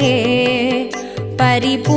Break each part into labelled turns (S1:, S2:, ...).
S1: लोके
S2: परिपू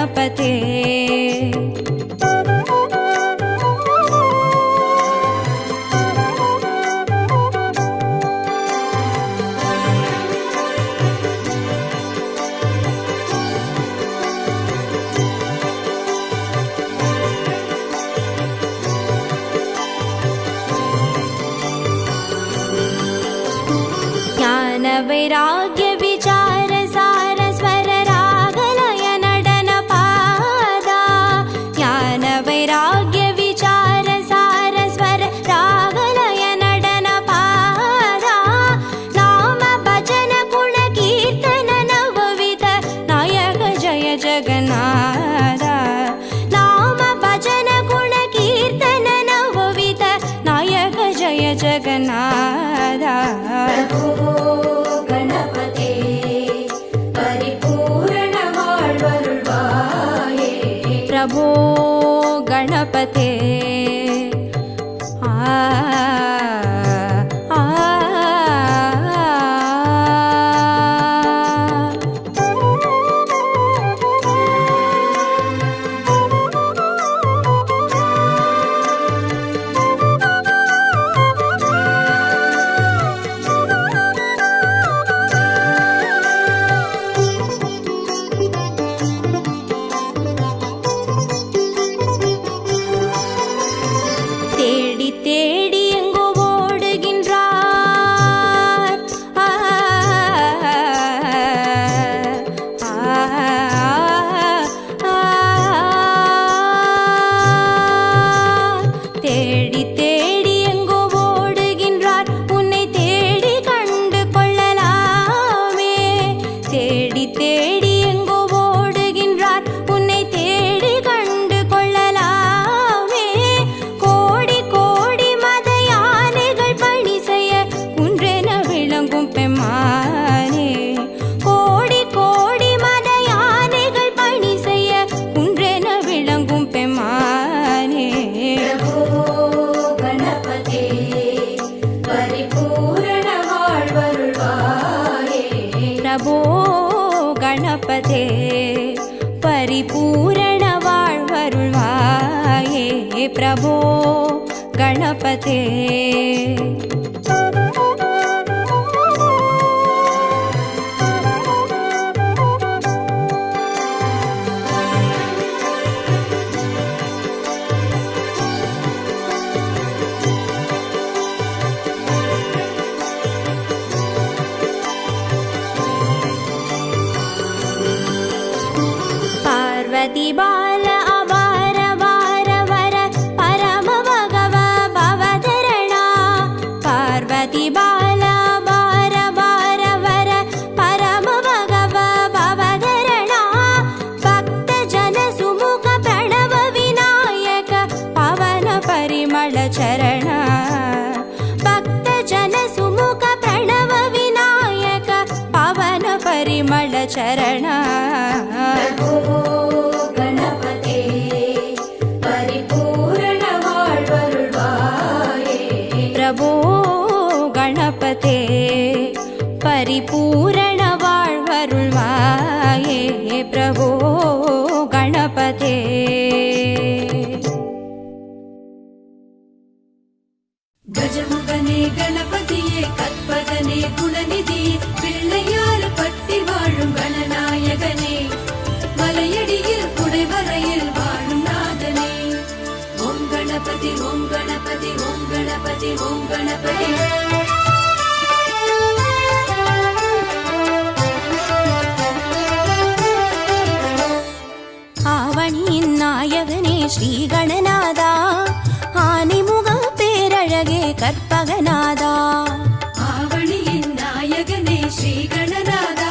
S2: गणपते
S3: पार्वती बाल अवार वार वर परम भगव भवधरणा पार्वती बाल वार वार वर परम भगव भवधरणा भक्त जन सुमुख प्रणव विनायक पवन परिमळ चरण भक्त जन सुमुख प्रणव विनायक पवन परिमळ चरण
S1: கஜமுகனே கணபதியே கற்பகனே குணநிதியே பிள்ளையாறு பட்டி வாழும் கணநாயகனே. மலையடியில் குடைவரையில் வாழும் நாதனே. ஓம் கணபதி ஓம் கணபதி ஓம் கணபதி ஓம் கணபதி.
S3: ஆவணியின் நாயகனே ஸ்ரீ கணநாதா கற்பகநாதா
S1: ஆவணியின் நாயகனே ஸ்ரீ கணநாதா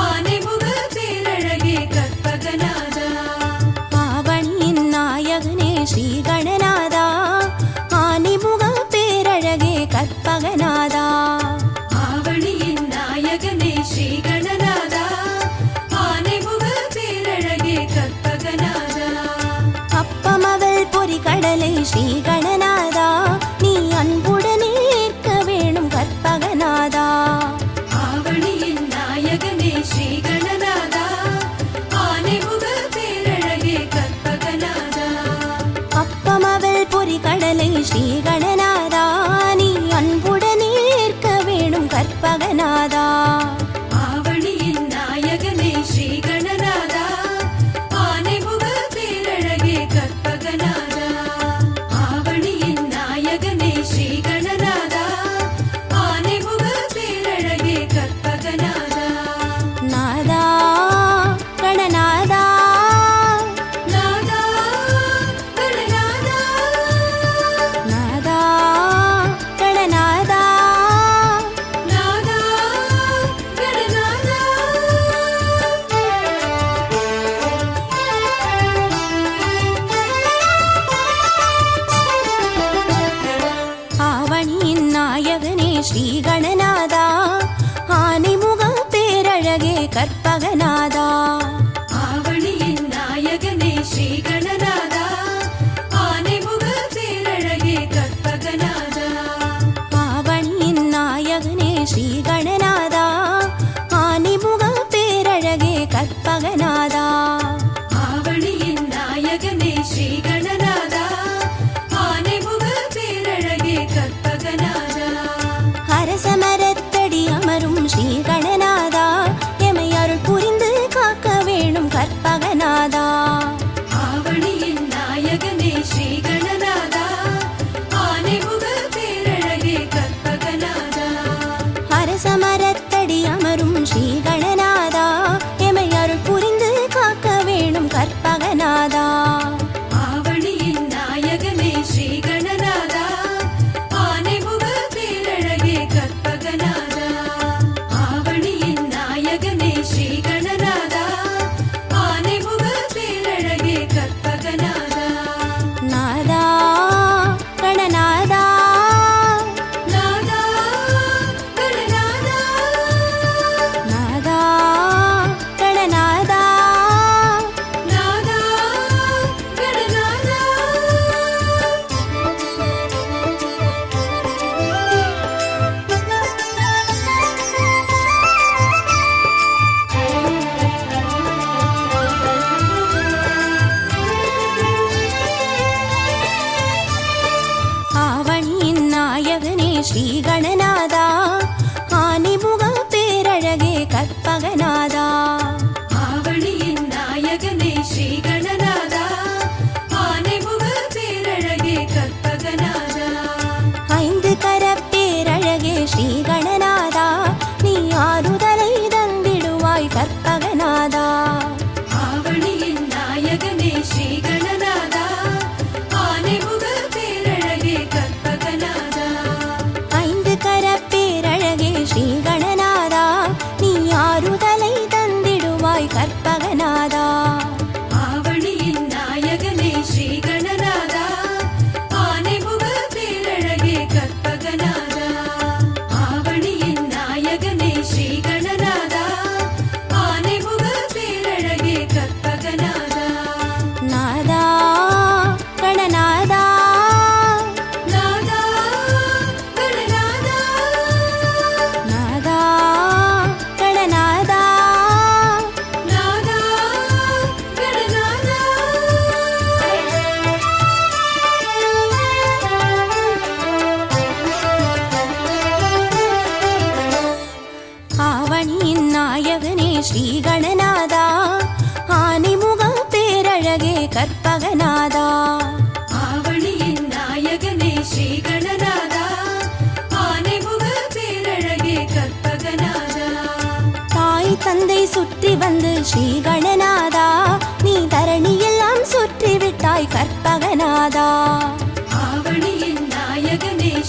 S1: ஆனைமுக பேரழகே கற்பகநாதா
S3: ஆவணியின் நாயகனே ஸ்ரீ கணநாதா ஆனிமுக பேரழகே கற்பகநாதா
S1: ஆவணியின் நாயகனே ஸ்ரீ கணநாதா ஆனைமுக பேரழகே கற்பகநாதா
S3: அப்பமவள் பொறி கடலை ஸ்ரீ கணநாதா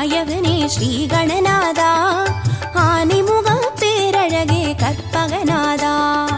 S1: நாயகனே ஸ்ரீகணநாதா. ஆனிமுக பேரழகே கற்பகநாதா.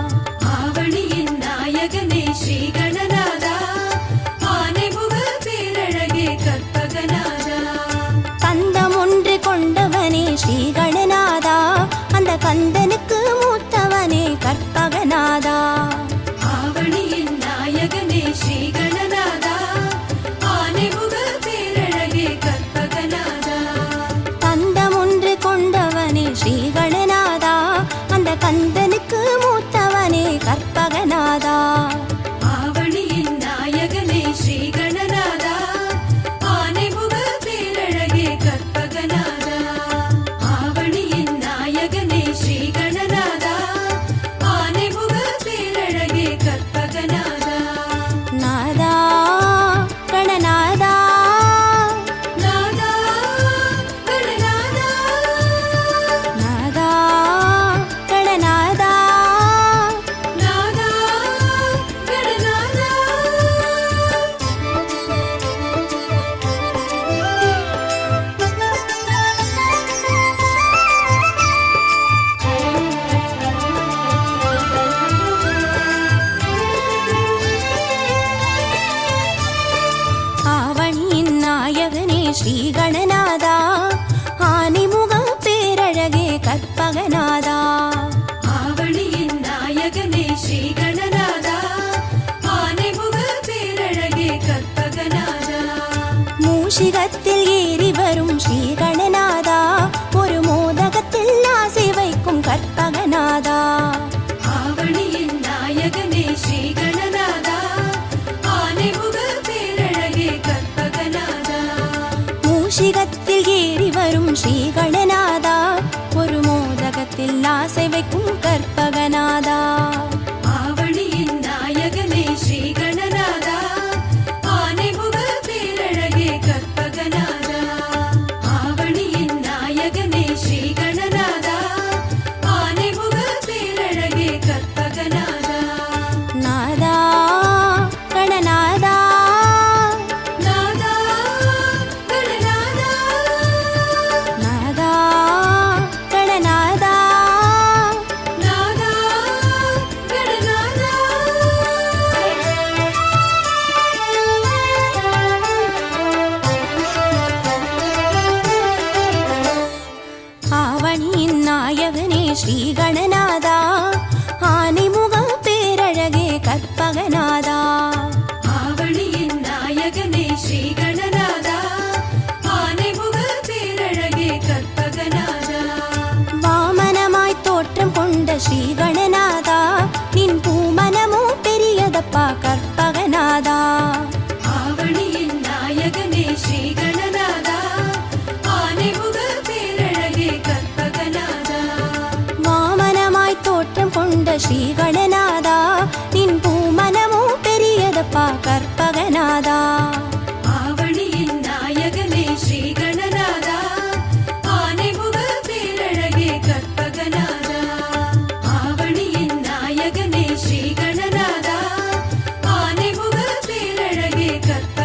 S3: ஸ்ரீ கணநாதா
S2: ஒரு மோதகத்தில் ஆசை வைக்கும்
S1: கற்ப ஸ்ரீ கணநாதா ஆனைமுக பேரழகே கற்பகநாதா. ஆவணியின் நாயகனே ஸ்ரீ கணநாதா ஆனைமுக பேரழகே
S3: நின் பூமனமோ பெரியதப்பா கற்பகநாதா. శ్రీ గణనాదా నిన్ భూమనము పెరియదప్పా కర్పగనాదా
S1: ஆவணியின் நாயகனே ஸ்ரீ கணநாதா ஆனைமுக பேரழகே கற்பகநாதா. ஆவணியின் நாயகனே ஸ்ரீ கணநாதா ஆனைமுக பேரழகே
S3: கற்ப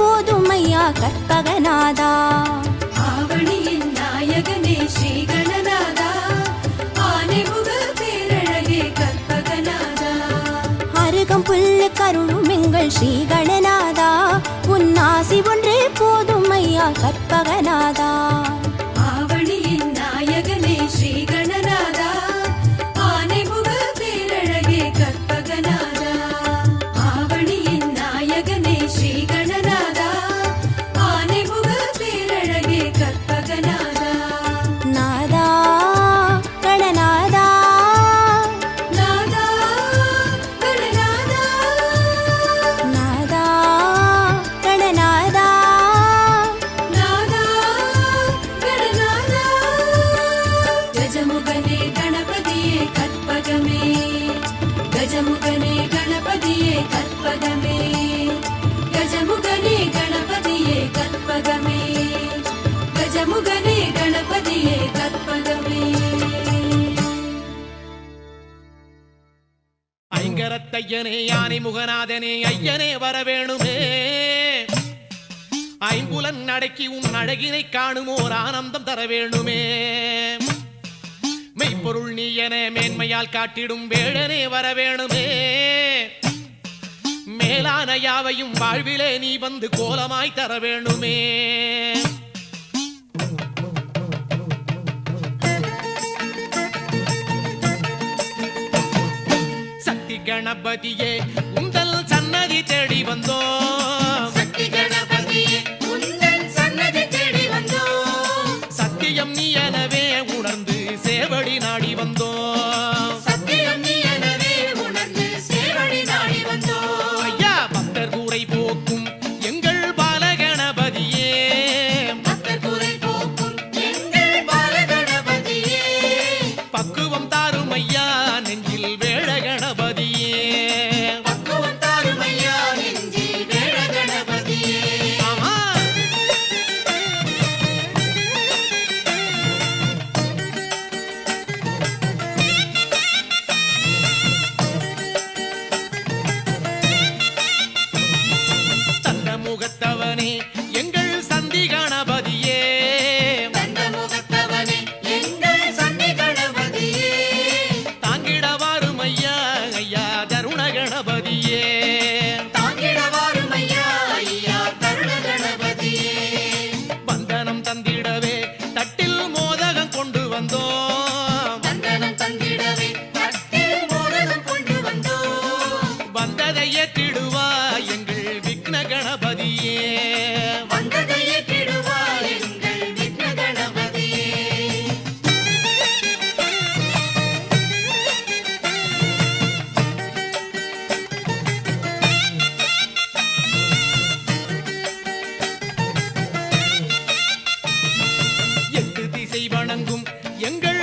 S3: போதுமையா கற்பகநாதா.
S1: ஆவணியின் நாயகனே ஸ்ரீகணநாதா. ஆனைமுக பேரழகே கற்பகநாதா.
S3: அருகம் புல்லு கருளும் எங்கள் ஸ்ரீகணநாதா. உன் ஆசி ஒன்றே போதுமையா கற்பகநாதா.
S4: தர வேணுமே. மெய்ப்பொருள் நீ என மேன்மையால் காட்டிடும் வேடனே வர வேணுமே. மேலான யாவையும் வாழ்விலே நீ வந்து கோலமாய் தர வேணுமே. சக்தி கணபதியே உங்கள் சன்னதி தேடி வந்தோம்.
S5: வணங்கும். எங்கள்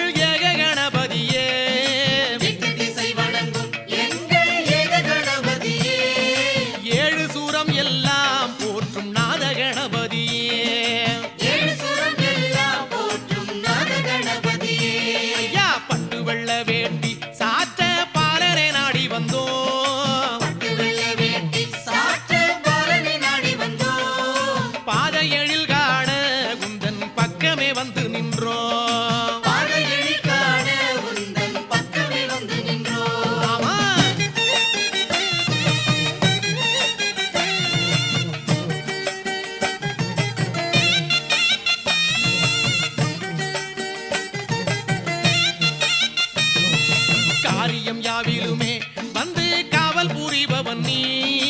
S5: அவன் நீ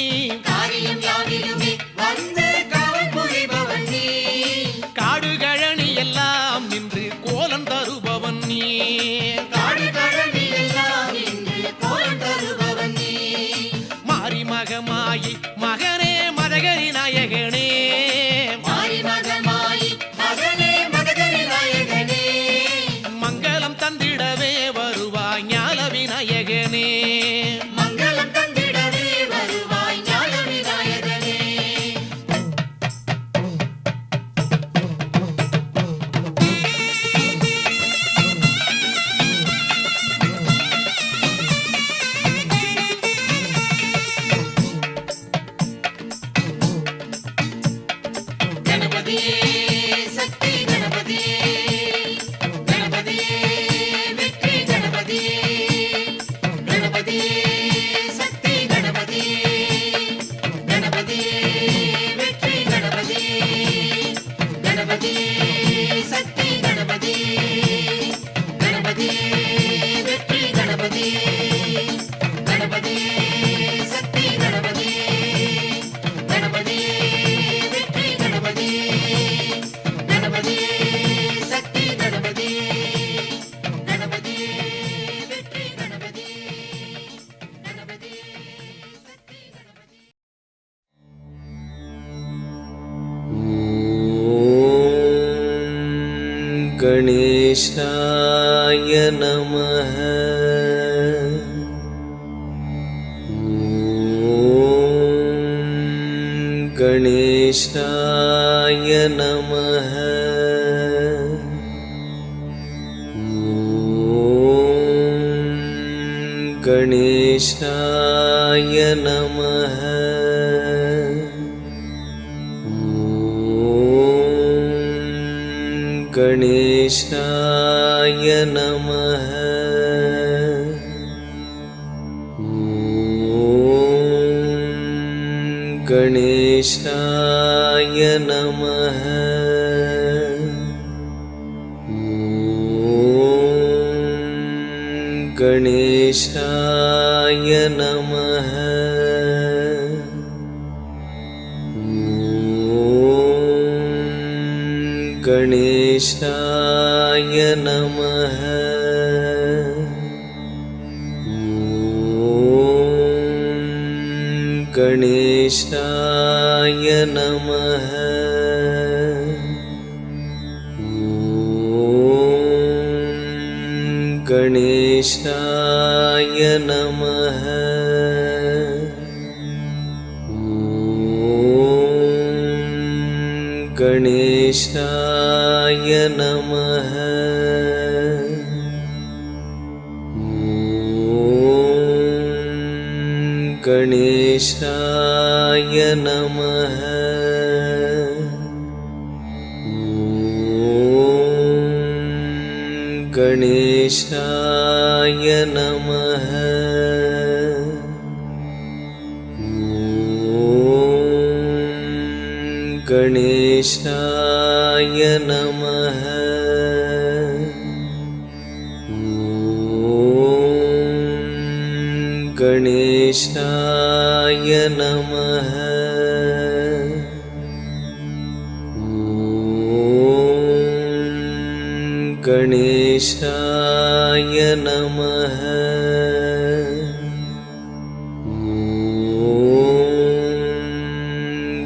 S6: नमः गणेशाय नमः। गणेशाय नमः। गणेशाय नमः। गणेशाय नमः। गणेशाय नमः। गणेशाय नमः। गणेशाय नमः। ऊ गणेशाय नमः। गणेशाय नमः। ऊ गणेशा नमः। गणेशाय नमः। गणेशाय नमः। गणेश शिवाय नमः।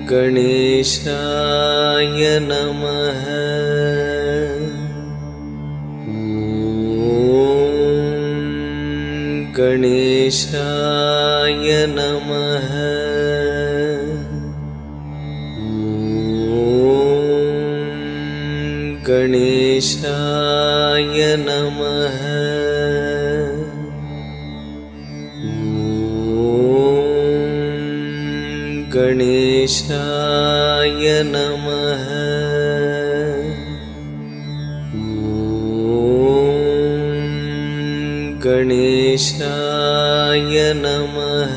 S6: गणेशाय नमः। गणेशाय नमः। गणेशाय नमः। गणेशाय नमः। गणेशाय नमः।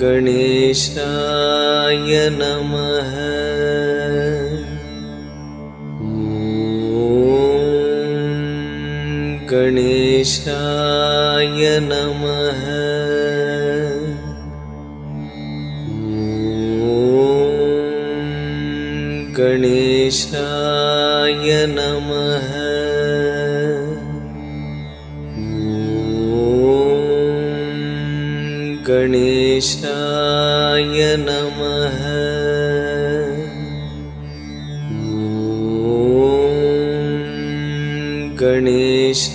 S6: गणेशाय नमः। ॐ नमः। गणेशाय नमः। गणेशाय नमः। गणेश